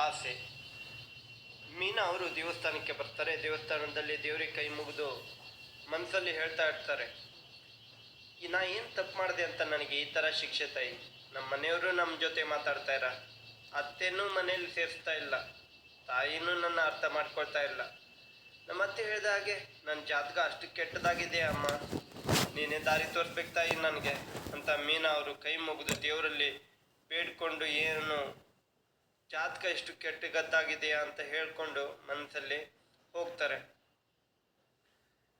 ಆಸೆ. ಮೀನಾ ಅವರು ದೇವಸ್ಥಾನಕ್ಕೆ ಬರ್ತಾರೆ. ದೇವಸ್ಥಾನದಲ್ಲಿ ದೇವರಿಗೆ ಕೈ ಮುಗಿದು ಮನಸ್ಸಲ್ಲಿ ಹೇಳ್ತಾ ಇರ್ತಾರೆ ನಾ ಏನು ತಪ್ಪು ಮಾಡಿದೆ ಅಂತ ನನಗೆ ಈ ಥರ ಶಿಕ್ಷೆ ತಾಯಿ? ನಮ್ಮ ಮನೆಯವರು ನಮ್ಮ ಜೊತೆ ಮಾತಾಡ್ತಾ ಇರ. ಅತ್ತೆನೂ ಮನೇಲಿ ಸೇರಿಸ್ತಾ ಇಲ್ಲ. ತಾಯಿನೂ ನನ್ನ ಅರ್ಥ ಮಾಡ್ಕೊಳ್ತಾ ಇಲ್ಲ. ನಮ್ಮ ಅತ್ತೆ ಹೇಳಿದ ಹಾಗೆ ನನ್ನ ಜಾತಕ ಅಷ್ಟು ಕೆಟ್ಟದಾಗಿದೆ ಅಮ್ಮ. ನೀನೇ ದಾರಿ ತೋರಿಸ್ಬೇಕು ತಾಯಿ ನನಗೆ. ಅಂತ ಮೀನಾ ಅವರು ಕೈ ಮುಗಿದು ದೇವರಲ್ಲಿ ಬೇಡ್ಕೊಂಡು ಏನು ಜಾತಕ ಎಷ್ಟು ಕೆಟ್ಟಗದ್ದಾಗಿದೆಯಾ ಅಂತ ಹೇಳ್ಕೊಂಡು ಮನಸ್ಸಲ್ಲಿ ಹೋಗ್ತಾರೆ.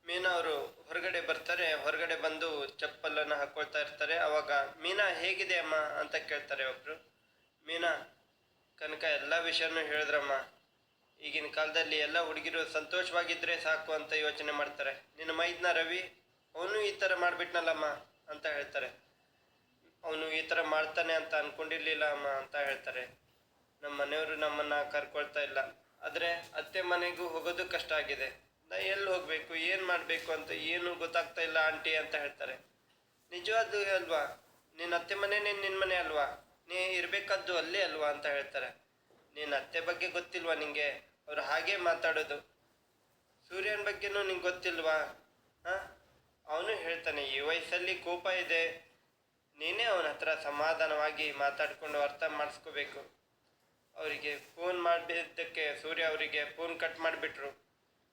ಮೀನಾ ಅವರು ಹೊರಗಡೆ ಬರ್ತಾರೆ, ಹೊರಗಡೆ ಬಂದು ಚಪ್ಪಲನ್ನು ಹಾಕೊಳ್ತಾ ಇರ್ತಾರೆ. ಅವಾಗ, ಮೀನಾ, ಹೇಗಿದೆ ಅಮ್ಮ? ಅಂತ ಕೇಳ್ತಾರೆ ಒಬ್ರು. ಮೀನಾ, ಕನಕ, ಎಲ್ಲ ವಿಷಯನೂ ಹೇಳಿದ್ರಮ್ಮ. ಈಗಿನ ಕಾಲದಲ್ಲಿ ಎಲ್ಲ ಹುಡುಗಿರು ಸಂತೋಷವಾಗಿದ್ದರೆ ಸಾಕು ಅಂತ ಯೋಚನೆ ಮಾಡ್ತಾರೆ. ನಿನ್ನ ಮೈದ್ನ ರವಿ, ಅವನು ಈ ಥರ ಮಾಡಿಬಿಟ್ನಲ್ಲಮ್ಮ? ಅಂತ ಹೇಳ್ತಾರೆ. ಅವನು ಈ ಥರ ಮಾಡ್ತಾನೆ ಅಂತ ಅನ್ಕೊಂಡಿರ್ಲಿಲ್ಲ ಅಮ್ಮ, ಅಂತ ಹೇಳ್ತಾರೆ. ನಮ್ಮ ಮನೆಯವರು ನಮ್ಮನ್ನ ಕರ್ಕೊಳ್ತಾ ಇಲ್ಲ. ಆದರೆ ಅತ್ತೆ ಮನೆಗೂ ಹೋಗೋದು ಕಷ್ಟ ಆಗಿದೆ. ನಾ ಎಲ್ಲಿ ಹೋಗಬೇಕು, ಏನು ಮಾಡಬೇಕು ಅಂತ ಏನು ಗೊತ್ತಾಗ್ತಾ ಇಲ್ಲ ಆಂಟಿ ಅಂತ ಹೇಳ್ತಾರೆ. ನಿಜವಾದ ಅಲ್ವಾ? ನಿನ್ನ ಅತ್ತೆ ಮನೆನೇ ನಿನ್ನ ಮನೆ ಅಲ್ವಾ? ನೀ ಇರಬೇಕಾದ್ದು ಅಲ್ಲೇ ಅಲ್ವಾ ಅಂತ ಹೇಳ್ತಾರೆ. ನಿನ್ನ ಅತ್ತೆ ಬಗ್ಗೆ ಗೊತ್ತಿಲ್ವಾ ನಿಂಗೆ? ಅವರು ಹಾಗೆ ಮಾತಾಡೋದು. ಸೂರ್ಯನ ಬಗ್ಗೆನೂ ನಿಂಗೆ ಗೊತ್ತಿಲ್ವಾ? ಹಾಂ? ಅವನು ಹೇಳ್ತಾನೆ, ಈ ವಯಸ್ಸಲ್ಲಿ ಕೋಪ ಇದೆ. ನೀನೇ ಅವನ ಹತ್ರ ಸಮಾಧಾನವಾಗಿ ಮಾತಾಡಿಕೊಂಡು ಅರ್ಥ ಮಾಡಿಸ್ಕೋಬೇಕು. ಮಾಡಿದ್ದಕ್ಕೆ ಸೂರ್ಯ ಅವರಿಗೆ ಫೋನ್ ಕಟ್ ಮಾಡಿಬಿಟ್ರು.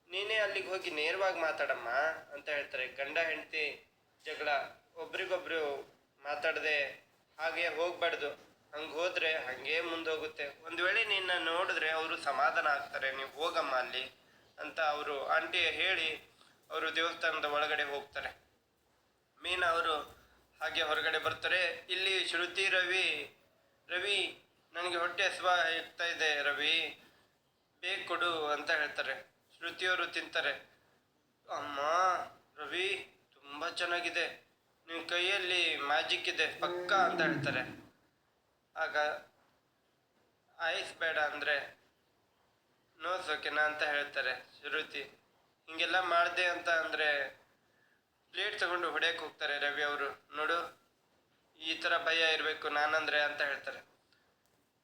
ನೀನೇ ಅಲ್ಲಿಗೆ ಹೋಗಿ ನೇರವಾಗಿ ಮಾತಾಡಮ್ಮ ಅಂತ ಹೇಳ್ತಾರೆ. ಗಂಡ, ಹೆಂಡತಿ ಜಗಳ, ಒಬ್ರಿಗೊಬ್ರು ಮಾತಾಡದೆ ಹಾಗೆ ಹೋಗ್ಬಾರ್ದು. ಹಂಗೆ ಹೋದ್ರೆ ಹಂಗೆ ಮುಂದೋಗುತ್ತೆ. ಒಂದು ವೇಳೆ ನಿನ್ನ ನೋಡಿದ್ರೆ ಅವರು ಸಮಾಧಾನ ಆಗ್ತಾರೆ. ನೀವು ಹೋಗಮ್ಮ ಅಲ್ಲಿ ಅಂತ ಅವರು ಆಂಟಿ ಹೇಳಿ ಅವರು ದೇವಸ್ಥಾನದ ಒಳಗಡೆ ಹೋಗ್ತಾರೆ. ಮೀನಾ ಅವರು ಹಾಗೆ ಹೊರಗಡೆ ಬರ್ತಾರೆ. ಇಲ್ಲಿ ಶ್ರುತಿ ರವಿ ರವಿ ನನಗೆ ಹೊಟ್ಟೆ ಹಸುವ ಇರ್ತಾ ಇದೆ, ರವಿ. ಬೇಗ ಕೊಡು ಅಂತ ಹೇಳ್ತಾರೆ. ಶ್ರುತಿಯವರು ತಿಂತಾರೆ. ಅಮ್ಮ, ರವಿ, ತುಂಬ ಚೆನ್ನಾಗಿದೆ. ನಿಮ್ಮ ಕೈಯಲ್ಲಿ ಮ್ಯಾಜಿಕ್ ಇದೆ, ಪಕ್ಕ ಅಂತ ಹೇಳ್ತಾರೆ. ಆಗ ಐಸ್ ಬೇಡ ಅಂದರೆ ನೋಸ್ ಓಕೆನಾ ಅಂತ ಹೇಳ್ತಾರೆ ಶ್ರುತಿ. ಹಿಂಗೆಲ್ಲ ಮಾಡಿದೆ ಅಂತ ಅಂದರೆ ಪ್ಲೇಟ್ ತಗೊಂಡು ಹೊಡೆಯಕ್ಕೆ ಹೋಗ್ತಾರೆ ರವಿ ಅವರು. ನೋಡು, ಈ ಥರ ಭಯ ಇರಬೇಕು ನಾನಂದ್ರೆ ಅಂತ ಹೇಳ್ತಾರೆ.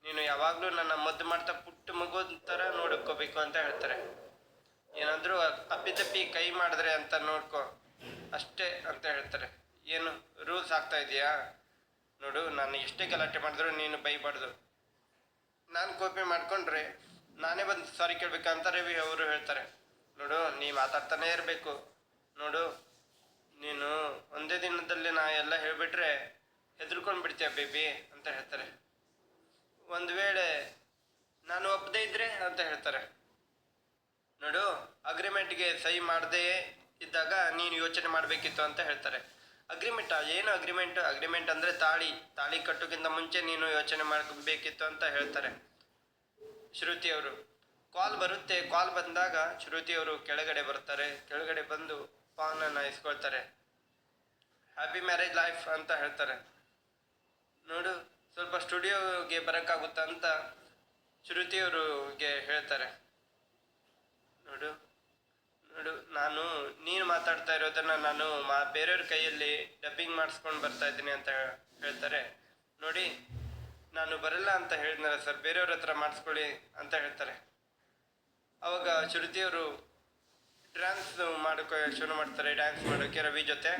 ನೀನು ಯಾವಾಗಲೂ ನನ್ನ ಮದ್ದು ಮಾಡ್ತಾ ಪುಟ್ಟ ಮಗು ಥರ ನೋಡ್ಕೋಬೇಕು ಅಂತ ಹೇಳ್ತಾರೆ. ಏನಾದರೂ ಅಪ್ಪಿತಪ್ಪಿ ಕೈ ಮಾಡಿದ್ರೆ ಅಂತ ನೋಡ್ಕೊ. ಅಷ್ಟೇ ಅಂತ ಹೇಳ್ತಾರೆ. ಏನು, ರೂಲ್ಸ್ ಆಗ್ತಾ ಇದೆಯಾ? ನೋಡು, ನಾನು ಎಷ್ಟೇ ಗಲಾಟೆ ಮಾಡಿದ್ರು ನೀನು ಬೈಬಾರ್ದು. ನಾನು ಕೋಪಿ ಮಾಡ್ಕೊಂಡ್ರೆ ನಾನೇ ಬಂದು ಸಾರಿ ಕೇಳ್ಬೇಕಂತ ರವಿ ಅವರು ಹೇಳ್ತಾರೆ. ನೋಡು ನೀ ಮಾತಾಡ್ತಾನೆ ಇರಬೇಕು. ನೋಡು, ನೀನು ಒಂದೇ ದಿನದಲ್ಲಿ ನಾ ಎಲ್ಲ ಹೇಳಿಬಿಟ್ರೆ ಹೆದರ್ಕೊಂಡು ಬಿಡ್ತೀಯ ಬೇಬಿ ಅಂತ ಹೇಳ್ತಾರೆ. ಒಂದು ವೇಳೆ ನಾನು ಒಪ್ಪದೇ ಇದ್ದರೆ ಅಂತ ಹೇಳ್ತಾರೆ. ನೋಡು ಅಗ್ರಿಮೆಂಟ್ಗೆ ಸಹಿ ಮಾಡದೇ ಇದ್ದಾಗ ನೀನು ಯೋಚನೆ ಮಾಡಬೇಕಿತ್ತು ಅಂತ ಹೇಳ್ತಾರೆ. ಅಗ್ರಿಮೆಂಟ್ ಏನು ಅಗ್ರಿಮೆಂಟ್ ಅಗ್ರಿಮೆಂಟ್ ಅಂದರೆ ತಾಳಿ. ತಾಳಿ ಕಟ್ಟೋಕ್ಕಿಂತ ಮುಂಚೆ ನೀನು ಯೋಚನೆ ಮಾಡಬೇಕಿತ್ತು ಅಂತ ಹೇಳ್ತಾರೆ. ಶ್ರುತಿಯವರು ಕಾಲ್ ಬರುತ್ತೆ. ಕಾಲ್ ಬಂದಾಗ ಶ್ರುತಿಯವರು ಕೆಳಗಡೆ ಬರ್ತಾರೆ. ಕೆಳಗಡೆ ಬಂದು ಪಾನನ್ನು ಇಸ್ಕೊಳ್ತಾರೆ ಹ್ಯಾಪಿ ಮ್ಯಾರೇಜ್ ಲೈಫ್ ಅಂತ ಹೇಳ್ತಾರೆ. ನೋಡು ಸ್ವಲ್ಪ ಸ್ಟುಡಿಯೋಗೆ ಬರೋಕ್ಕಾಗುತ್ತಾ ಅಂತ ಶ್ರುತಿಯವ್ರಿಗೆ ಹೇಳ್ತಾರೆ. ನೋಡು ನೋಡು, ನಾನು, ನೀನು ಮಾತಾಡ್ತಾ ಇರೋದನ್ನ ನಾನು ಮಾ, ಬೇರೆಯವ್ರ ಕೈಯಲ್ಲಿ ಡಬ್ಬಿಂಗ್ ಮಾಡಿಸ್ಕೊಂಡು ಬರ್ತಾ ಇದ್ದೀನಿ ಅಂತ ಹೇಳ್ತಾರೆ. ನೋಡಿ, ನಾನು ಬರಲ್ಲ ಅಂತ ಹೇಳಿದ್ನಲ್ಲ ಸರ್ ಬೇರೆಯವ್ರ ಹತ್ರ ಮಾಡಿಸ್ಕೊಳ್ಳಿ ಅಂತ ಹೇಳ್ತಾರೆ. ಅವಾಗ ಶ್ರುತಿಯವರು ಡ್ಯಾನ್ಸ್ ಮಾಡೋಕೆ, ಶುರು ಮಾಡ್ತಾರೆ ಡ್ಯಾನ್ಸ್ ಮಾಡೋಕೆ ರವಿ ಜೊತೆ.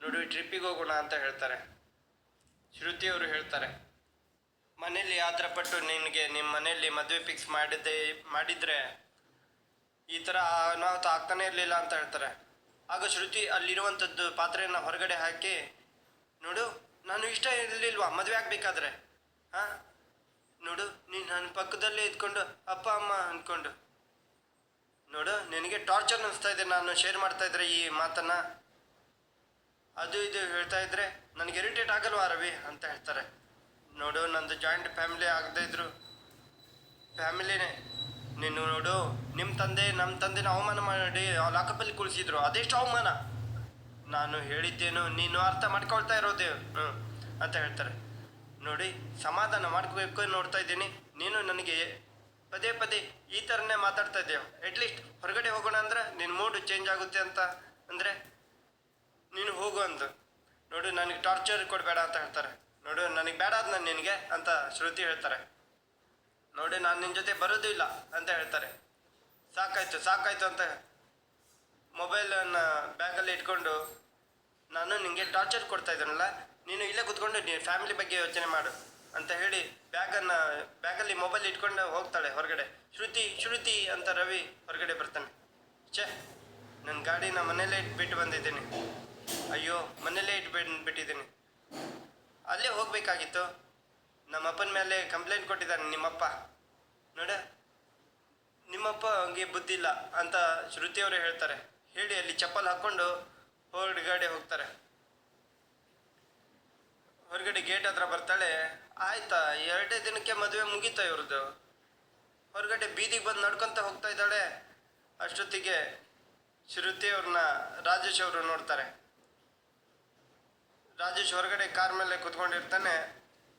ನೋಡಿ ಟ್ರಿಪ್ಪಿಗೆ ಹೋಗೋಣ ಅಂತ ಹೇಳ್ತಾರೆ. ಶ್ರುತಿಯವರು ಹೇಳ್ತಾರೆ, ಮನೇಲಿ ಆತರ ಪಟ್ಟು ನಿನಗೆ ನಿಮ್ಮ ಮನೆಯಲ್ಲಿ ಮದುವೆ ಫಿಕ್ಸ್ ಮಾಡಿದ್ದೆ, ಮಾಡಿದ್ರೆ ಈ ಥರ ಅನಾಹುತ ಆಗ್ತಾನೆ ಇರಲಿಲ್ಲ ಅಂತ ಹೇಳ್ತಾರೆ. ಆಗ ಶ್ರುತಿ ಅಲ್ಲಿರುವಂಥದ್ದು ಪಾತ್ರೆಯನ್ನು ಹೊರಗಡೆ ಹಾಕಿ, ನೋಡು, ನಾನು ಇಷ್ಟ ಇರಲಿಲ್ವಾ ಮದುವೆ ಆಗಬೇಕಾದ್ರೆ? ಹಾಂ? ನೋಡು, ನೀನು ನನ್ನ ಪಕ್ಕದಲ್ಲೇ ಇದ್ಕೊಂಡು ಅಪ್ಪ, ಅಮ್ಮ ಅಂದ್ಕೊಂಡು ನೋಡು, ನಿನಗೆ ಟಾರ್ಚರ್ ಅನಿಸ್ತಾ ಇದೆ, ನಾನು ಶೇರ್ ಮಾಡ್ತಾ ಇದ್ರೆ ಈ ಮಾತನ್ನ. ಅದು ಇದು ಹೇಳ್ತಾ ಇದ್ರೆ, ನನಗೆ ಇರಿಟೇಟ್ ಆಗಲ್ವಾ ರವಿ? ಅಂತ ಹೇಳ್ತಾರೆ. ನೋಡು, ನಂದು ಜಾಯಿಂಟ್ ಫ್ಯಾಮಿಲಿ ಆಗದೇ ಇದ್ರು. ಫ್ಯಾಮಿಲಿನೇ. ನೀನು ನೋಡು ನಿಮ್ಮ ತಂದೆ ನಮ್ಮ ತಂದೆನ ಅವಮಾನ ಮಾಡಿ ಲಾಕಪ್ಪಲ್ಲಿ ಕುಳಿಸಿದ್ರು ಅದೆಷ್ಟು ಅವಮಾನ? ನಾನು ಹೇಳಿದ್ದೇನು, ನೀನು ಅರ್ಥ ಮಾಡ್ಕೊಳ್ತಾ ಇರೋದೇ? ಹ್ಞೂ ಅಂತ ಹೇಳ್ತಾರೆ. ನೋಡಿ, ಸಮಾಧಾನ ಮಾಡ್ಕೋಬೇಕು ನೋಡ್ತಾ ಇದ್ದೀನಿ. ನೀನು ನನಗೆ ಪದೇ ಪದೇ ಈ ಥರನೇ ಮಾತಾಡ್ತಾ ಇದ್ದೀಯ ಅಟ್ಲೀಸ್ಟ್ ಹೊರಗಡೆ ಹೋಗೋಣ ಅಂದ್ರೆ ನಿನ್ನ ಮೂಡು ಚೇಂಜ್ ಆಗುತ್ತೆ ಅಂತ. ಅಂದರೆ ನೀನು ಹೋಗು ಅಂತ ನೋಡು, ನನಗೆ ಟಾರ್ಚರ್ ಕೊಡಬೇಡ ಅಂತ ಹೇಳ್ತಾರೆ. ನೋಡು, ನನಗೆ ಬೇಡ ಅದು ನಾನು ನಿನಗೆ ಅಂತ ಶ್ರುತಿ ಹೇಳ್ತಾರೆ. ನೋಡಿ, ನಾನು ನಿನ್ನ ಜೊತೆ ಬರೋದು ಇಲ್ಲ ಅಂತ ಹೇಳ್ತಾರೆ. ಸಾಕಾಯ್ತು ಸಾಕಾಯ್ತು ಅಂತ ಮೊಬೈಲನ್ನು ಬ್ಯಾಗಲ್ಲಿ ಇಟ್ಕೊಂಡು ನಾನು ನಿನಗೆ ಟಾರ್ಚರ್ ಕೊಡ್ತಾ ಇದ್ದೀನಲ್ಲ, ನೀನು ಇಲ್ಲೇ ಕೂತ್ಕೊಂಡು ನೀನು ಫ್ಯಾಮಿಲಿ ಬಗ್ಗೆ ಯೋಚನೆ ಮಾಡು ಅಂತ ಹೇಳಿ ಬ್ಯಾಗನ್ನು, ಬ್ಯಾಗಲ್ಲಿ ಮೊಬೈಲ್ ಇಟ್ಕೊಂಡು ಹೋಗ್ತಾಳೆ ಹೊರಗಡೆ. ಶ್ರುತಿ ಶ್ರುತಿ ಅಂತ ರವಿ ಹೊರಗಡೆ ಬರ್ತಾನೆ. ಛೇ ನನ್ನ ಗಾಡಿನ ಮನೇಲೇ ಇಟ್ಬಿಟ್ಟು ಬಂದಿದ್ದೀನಿ. ಅಯ್ಯೋ ಮನೇಲೇ ಇಟ್ಬಿಟ್ಟು ಬಿಟ್ಟಿದ್ದೀನಿ. ಅಲ್ಲೇ ಹೋಗಬೇಕಾಗಿತ್ತು. ನಮ್ಮ ಅಪ್ಪನ ಮೇಲೆ ಕಂಪ್ಲೇಂಟ್ ಕೊಟ್ಟಿದ್ದಾನೆ ನಿಮ್ಮಪ್ಪ. ನೋಡ, ನಿಮ್ಮಪ್ಪ ಹಂಗೆ ಬುದ್ಧಿ ಇಲ್ಲ ಅಂತ ಶ್ರುತಿಯವರು ಹೇಳ್ತಾರೆ. ಹೇಳಿ, ಅಲ್ಲಿ ಚಪ್ಪಲ್ ಹಾಕ್ಕೊಂಡು ಹೊರಗಡೆ ಹೋಗ್ತಾರೆ. ಹೊರಗಡೆ ಗೇಟ್ ಹತ್ರ ಬರ್ತಾಳೆ, ಆಯ್ತಾ, ಎರಡೇ ದಿನಕ್ಕೆ ಮದುವೆ ಮುಗೀತಾ ಇವ್ರದ್ದು. ಹೊರಗಡೆ ಬೀದಿಗೆ ಬಂದು ನಡ್ಕೊಂತ ಹೋಗ್ತಾ ಇದ್ದಾಳೆ. ಅಷ್ಟೊತ್ತಿಗೆ ಶ್ರುತಿ ಅವ್ರನ್ನ ರಾಜೇಶ್ ಅವರು ನೋಡ್ತಾರೆ. ರಾಜೇಶ್ ಹೊರಗಡೆ ಕಾರ್ ಮೇಲೆ ಕುತ್ಕೊಂಡಿರ್ತಾನೆ.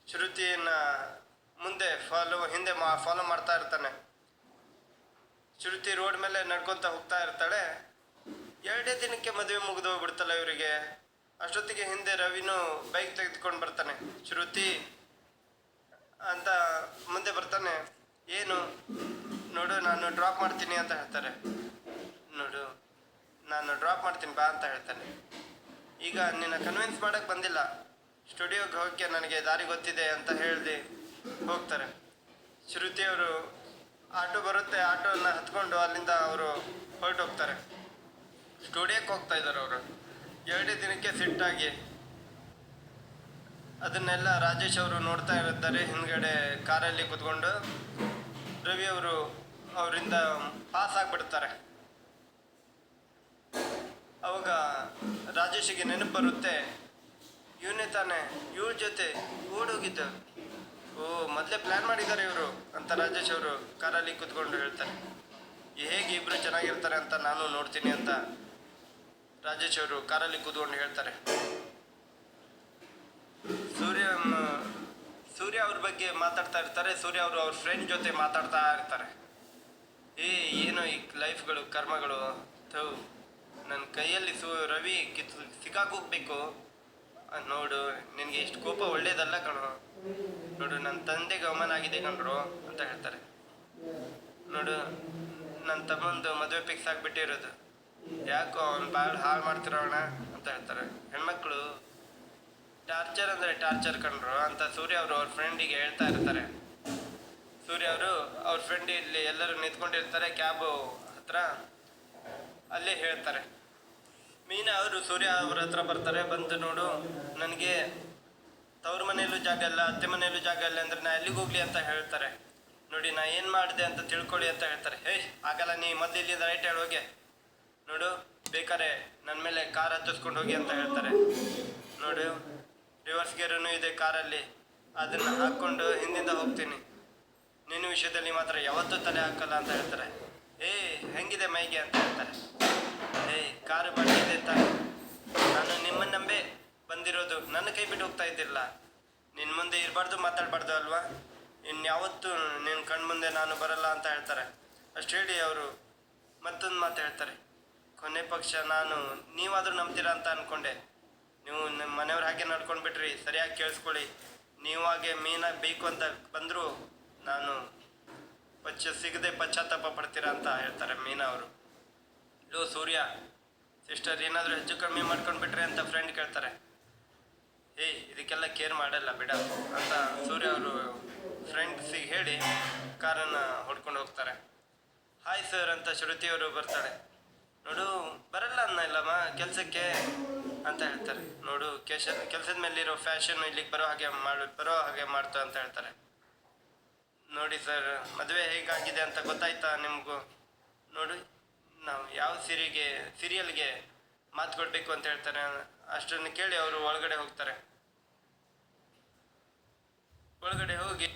ಶ್ರುತಿಯನ್ನ ಮುಂದೆ ಫಾಲೋ ಹಿಂದೆ ಮಾ ಫಾಲೋ ಮಾಡ್ತಾ ಇರ್ತಾನೆ. ಶ್ರುತಿ ರೋಡ್ ಮೇಲೆ ನಡ್ಕೊಂತ ಹೋಗ್ತಾ ಇರ್ತಾಳೆ. ಎರಡೇ ದಿನಕ್ಕೆ ಮದುವೆ ಮುಗಿದು ಹೋಗ್ಬಿಡ್ತಲ್ಲ ಇವರಿಗೆ. ಅಷ್ಟೊತ್ತಿಗೆ ಹಿಂದೆ ರವಿನೂ ಬೈಕ್ ತೆಗೆದುಕೊಂಡು ಬರ್ತಾನೆ. ಶ್ರುತಿ ಅಂತ ಮುಂದೆ ಬರ್ತಾನೆ. ಏನು? ನೋಡು, ನಾನು ಡ್ರಾಪ್ ಮಾಡ್ತೀನಿ ಅಂತ ಹೇಳ್ತಾರೆ. ನೋಡು, ನಾನು ಡ್ರಾಪ್ ಮಾಡ್ತೀನಿ, ಬಾ ಅಂತ ಹೇಳ್ತಾನೆ. ಈಗ ನಿನ್ನ ಕನ್ವಿನ್ಸ್ ಮಾಡಕ್ಕೆ ಬಂದಿಲ್ಲ. ಸ್ಟುಡಿಯೋಗೆ ಹೋಗಕ್ಕೆ ನನಗೆ ದಾರಿ ಗೊತ್ತಿದೆ ಅಂತ ಹೇಳ್ದೆ ಹೋಗ್ತಾರೆ. ಶ್ರುತಿಯವರು ಆಟೋ ಬರುತ್ತೆ, ಆಟೋನ ಹತ್ಕೊಂಡು ಅಲ್ಲಿಂದ ಅವರು ಹೊರಟೋಗ್ತಾರೆ. ಸ್ಟುಡಿಯೋಕ್ಕೆ ಹೋಗ್ತಾ ಇದ್ದಾರೆ ಅವರು. ಎರಡೇ ದಿನಕ್ಕೆ ಸಿಟ್ಟಾಗಿ ಅದನ್ನೆಲ್ಲ ರಾಜೇಶ್ ಅವರು ನೋಡ್ತಾ ಇರುತ್ತಾರೆ ಹಿಂದ್ಗಡೆ ಕಾರಲ್ಲಿ ಕುತ್ಕೊಂಡು. ರವಿ ಅವರು ಅವರಿಂದ ಪಾಸ್ ಆಗಿಬಿಡ್ತಾರೆ. ಅವಾಗ ರಾಜೇಶಿಗೆ ನೆನಪು ಬರುತ್ತೆ. ಇವನೇ ತಾನೆ, ಇವ್ರ ಜೊತೆ ಓಡೋಗಿದ್ದ. ಓ, ಮೊದಲೇ ಪ್ಲ್ಯಾನ್ ಮಾಡಿದ್ದಾರೆ ಇವರು ಅಂತ ರಾಜೇಶ್ ಅವರು ಕಾರಲ್ಲಿ ಕುತ್ಕೊಂಡು ಹೇಳ್ತಾರೆ. ಹೇಗೆ ಇಬ್ಬರು ಚೆನ್ನಾಗಿರ್ತಾರೆ ಅಂತ ನಾನು ನೋಡ್ತೀನಿ ಅಂತ ರಾಜೇಶ್ ಅವರು ಕಾರಲ್ಲಿ ಕೂತ್ಕೊಂಡು ಹೇಳ್ತಾರೆ. ಸೂರ್ಯ ಸೂರ್ಯ ಅವ್ರ ಬಗ್ಗೆ ಮಾತಾಡ್ತಾ ಇರ್ತಾರೆ. ಸೂರ್ಯ ಅವರು ಅವ್ರ ಫ್ರೆಂಡ್ ಜೊತೆ ಮಾತಾಡ್ತಾ ಇರ್ತಾರೆ. ಏ, ಏನು ಈ ಲೈಫ್ಗಳು ಕರ್ಮಗಳು, ಥೂ. ನನ್ನ ಕೈಯಲ್ಲಿ ಸು ರವಿ ಕಿತ್ ಸಿಕ್ಕಾಕೋಗ್ಬೇಕು ನೋಡು, ನಿನಗೆ ಇಷ್ಟು ಕೋಪ ಒಳ್ಳೇದಲ್ಲ ಕಣೋ. ನೋಡು ನನ್ನ ತಂದೆಗೆ ಅವಮಾನ ಆಗಿದೆ ಕಣ್ರು ಅಂತ ಹೇಳ್ತಾರೆ. ನೋಡು ನನ್ನ ತಮ್ಮಂದು ಮದುವೆ ಫಿಕ್ಸ್ ಆಗಿಬಿಟ್ಟಿರೋದು. ಯಾಕೋ ಅವ್ನು ಭಾಳ ಹಾಳು ಮಾಡ್ತಿರೋಣ ಅಂತ ಹೇಳ್ತಾರೆ. ಹೆಣ್ಮಕ್ಳು ಟಾರ್ಚರ್ ಅಂದರೆ ಟಾರ್ಚರ್ ಕಣ್ರು ಅಂತ ಸೂರ್ಯ ಅವರು ಅವ್ರ ಫ್ರೆಂಡಿಗೆ ಹೇಳ್ತಾ ಇರ್ತಾರೆ. ಸೂರ್ಯ ಅವರು ಅವ್ರ ಫ್ರೆಂಡ್ ಇಲ್ಲಿ ಎಲ್ಲರೂ ನಿಂತ್ಕೊಂಡಿರ್ತಾರೆ ಕ್ಯಾಬು ಹತ್ರ. ಅಲ್ಲೇ ಹೇಳ್ತಾರೆ. ಮೀನ ಅವರು ಸೂರ್ಯ ಅವ್ರ ಹತ್ರ ಬರ್ತಾರೆ, ಬಂದು ನೋಡು, ನನಗೆ ತವ್ರ ಮನೆಯಲ್ಲೂ ಜಾಗ ಇಲ್ಲ, ಅತ್ತೆ ಮನೆಯಲ್ಲೂ ಜಾಗ ಇಲ್ಲ ಅಂದ್ರೆ ನಾ ಎಲ್ಲಿಗೆ ಹೋಗ್ಲಿ ಅಂತ ಹೇಳ್ತಾರೆ. ನೋಡಿ, ನಾ ಏನು ಮಾಡಿದೆ ಅಂತ ತಿಳ್ಕೊಳ್ಳಿ ಅಂತ ಹೇಳ್ತಾರೆ. ಹೇಯ್ ಆಗಲ್ಲ ನೀ ಮೊದಲು ಇಲ್ಲಿಂದ ರೈಟ್ ಹೇಳಿ ಹೋಗಿ. ನೋಡು ಬೇಕಾರೆ ನನ್ನ ಮೇಲೆ ಕಾರ್ ಹತ್ತಿಸ್ಕೊಂಡು ಹೋಗಿ ಅಂತ ಹೇಳ್ತಾರೆ. ನೋಡು ರಿವರ್ಸ್ ಗೇರನ್ನು ಇದೆ ಕಾರಲ್ಲಿ ಅದನ್ನು ಹಾಕ್ಕೊಂಡು ಹಿಂದಿಂದ ಹೋಗ್ತೀನಿ. ನಿನ್ನ ವಿಷಯದಲ್ಲಿ ಮಾತ್ರ ಯಾವತ್ತೂ ತಲೆ ಹಾಕಲ್ಲ ಅಂತ ಹೇಳ್ತಾರೆ. ಏ, ಹೆಂಗಿದೆ ಮೈಗೆ ಅಂತ ಹೇಳ್ತಾರೆ. ಏ, ಕಾರು ಬಂದಿದೆ ಅಂತ. ನಾನು ನಿಮ್ಮನ್ನ ನಂಬೆ ಬಂದಿರೋದು, ನನ್ನ ಕೈ ಬಿಟ್ಟು ಹೋಗ್ತಾ ಇದ್ದಿಲ್ಲ ನಿನ್ನ ಮುಂದೆ ಇರಬಾರ್ದು, ಮಾತಾಡಬಾರ್ದು ಅಲ್ವಾ? ಇನ್ಯಾವತ್ತೂ ನಿನ್ನ ಕಣ್ಮುಂದೆ ನಾನು ಬರಲ್ಲ ಅಂತ ಹೇಳ್ತಾರೆ. ಅಷ್ಟು ಹೇಳಿ ಅವರು ಮತ್ತೊಂದು ಮಾತು ಹೇಳ್ತಾರೆ. ಕೊನೆ ಪಕ್ಷ ನಾನು ನೀವಾದರೂ ನಂಬ್ತೀರಾ ಅಂತ ಅಂದ್ಕೊಂಡೆ ನೀವು ನಿಮ್ಮ ಮನೆಯವ್ರ ಹಾಗೆ ನಡ್ಕೊಂಡು ಬಿಟ್ರಿ, ಸರಿಯಾಗಿ ಕೇಳಿಸ್ಕೊಳ್ಳಿ. ನೀವು ಹಾಗೆ ಮೀನಾಗಿ ಬೇಕು ಅಂತ ಬಂದರೂ, ನಾನು ಪಚ್ಚ ಸಿಗದೆ ಪಶ್ಚಾತ್ತಾಪ ಪಡ್ತೀರಾ ಅಂತ ಹೇಳ್ತಾರೆ ಮೀನಾ ಅವರು. ಲೋ, ಸೂರ್ಯ ಸಿಸ್ಟರ್ ಏನಾದರೂ ಹೆಚ್ಚು ಕಮ್ಮಿ ಮಾಡ್ಕೊಂಡು ಬಿಟ್ರೆ ಅಂತ ಫ್ರೆಂಡ್ ಕೇಳ್ತಾರೆ. ಏಯ್, ಇದಕ್ಕೆಲ್ಲ ಕೇರ್ ಮಾಡಲ್ಲ ಬಿಡ ಅಂತ ಸೂರ್ಯ ಅವರು ಫ್ರೆಂಡ್ಸಿಗೆ ಹೇಳಿ ಕಾರನ್ನು ಹೊಡ್ಕೊಂಡು ಹೋಗ್ತಾರೆ. ಹಾಯ್ ಸರ್ ಅಂತ ಶ್ರುತಿಯವರು ಬರ್ತಾಳೆ ನೋಡು, ಬರಲ್ಲ ಅನ್ನಲ್ಲಮ್ಮ ಕೆಲಸಕ್ಕೆ ಅಂತ ಹೇಳ್ತಾರೆ. ನೋಡು ಕೆಶ ಕೆಲಸದ ಮೇಲಿರೋ ಫ್ಯಾಷನ್ ಇಲ್ಲಿಗೆ ಬರೋ ಹಾಗೆ ಮಾಡು, ಬರೋ ಹಾಗೆ ಮಾಡ್ತು ಅಂತ ಹೇಳ್ತಾರೆ. ನೋಡಿ ಸರ್, ಮದುವೆ ಹೇಗಾಗಿದೆ ಅಂತ ಗೊತ್ತಾಯ್ತಾ ನಿಮಗೂ? ನೋಡಿ, ನಾವು ಯಾವ ಸಿರಿಗೆ, ಸೀರಿಯಲ್ಗೆ ಮಾತು ಕೊಡಬೇಕು ಅಂತ ಹೇಳ್ತಾರೆ. ಅಷ್ಟನ್ನು ಕೇಳಿ ಅವರು ಒಳಗಡೆ ಹೋಗ್ತಾರೆ. ಒಳಗಡೆ ಹೋಗಿ